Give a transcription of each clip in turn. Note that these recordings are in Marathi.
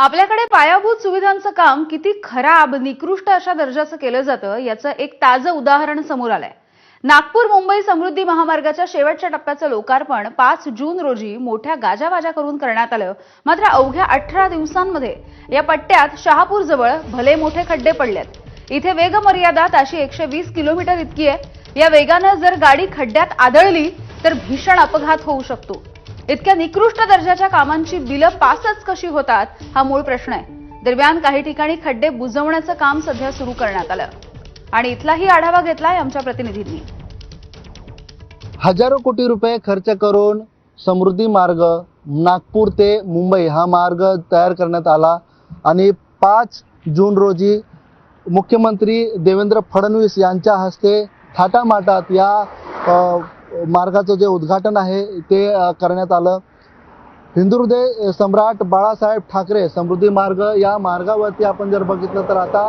आपल्याकडे पायाभूत सुविधांचं काम किती खराब निकृष्ट अशा दर्जाचं केलं जातं याचं एक ताजं उदाहरण समोर आलंय. नागपूर मुंबई समृद्धी महामार्गाच्या शेवटच्या टप्प्याचं लोकार्पण पाच जून रोजी मोठ्या गाजावाजा करून करण्यात आलं. मात्र अवघ्या अठरा दिवसांमध्ये या पट्ट्यात शहापूर जवळ भले मोठे खड्डे पडलेत. इथे वेग मर्यादा ताशी एकशे वीस किलोमीटर इतकी आहे. या वेगानं जर गाडी खड्ड्यात आदळली तर भीषण अपघात होऊ शकतो. इतक्या निकृष्ट दर्जाच्या कामांची बिलं पासच कशी होतात हा मूळ प्रश्न आहे. दरम्यान काही ठिकाणी खड्डे बुजवण्याचं काम सध्या सुरू करण्यात आलं. आणि इथलाही आढावा घेतलाय आमच्या प्रतिनिधींनी. हजारो कोटी रुपये खर्च करून समृद्धी मार्ग नागपूर ते मुंबई हा मार्ग तयार करण्यात आला. आणि पाच जून रोजी मुख्यमंत्री देवेंद्र फडणवीस यांच्या हस्ते थाटामाटात या मार्गाचं जे उद्घाटन आहे ते करण्यात आलं. हिंदुहृदय सम्राट बाळासाहेब ठाकरे समृद्धी मार्ग या मार्गावरती आपण जर बघितलं तर आता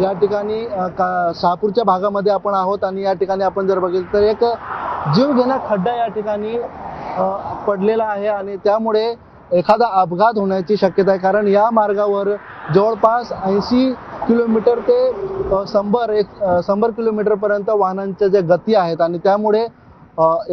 या ठिकाणी का शहापूरच्या भागामध्ये आपण आहोत आणि या ठिकाणी आपण जर बघितलं तर एक जीवघेणा खड्डा या ठिकाणी पडलेला आहे आणि त्यामुळे एखादा अपघात होण्याची शक्यता आहे. कारण या मार्गावर जवळपास ऐंशी किलोमीटर ते शंभर एक शंभर किलोमीटरपर्यंत वाहनांच्या ज्या गती आहेत आणि त्यामुळे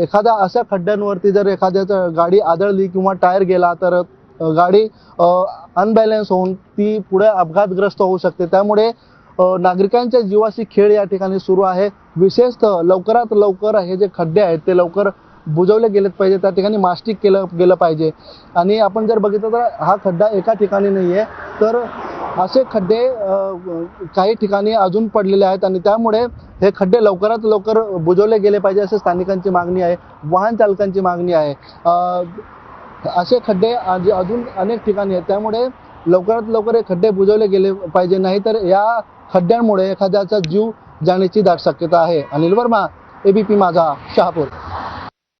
एखाद्या अशा खड्ड्यांवरती जर एखाद्याचं गाडी आदळली किंवा टायर गेला तर गाडी अनबॅलन्स होऊन ती पुढे अपघातग्रस्त होऊ शकते. त्यामुळे नागरिकांच्या जीवाशी खेळ या ठिकाणी सुरू आहे. विशेषतः लवकरात लवकर हे जे खड्डे आहेत ते लवकर बुजवले गेलेत पाहिजे. त्या ठिकाणी मास्टिक केलं गेलं पाहिजे. आणि आपण जर बघितलं तर हा खड्डा एका ठिकाणी नाही आहे तर असे खड्डे काही ठिकाणी अजून पडलेले आहेत आणि त्यामुळे हे खड्डे लवकरात लवकर बुजवले गेले पाहिजे असे स्थानिकांची मागणी आहे वाहन चालकांची मागणी आहे. असे खड्डे आज- अजून अनेक ठिकाणी आहेत. त्यामुळे लवकरात लवकर हे खड्डे बुजवले गेले पाहिजे नाही तर या खड्ड्यांमुळे एखाद्याचा जीव जाण्याची दाट शक्यता आहे. अनिल वर्मा एबीपी माझा शहापूर.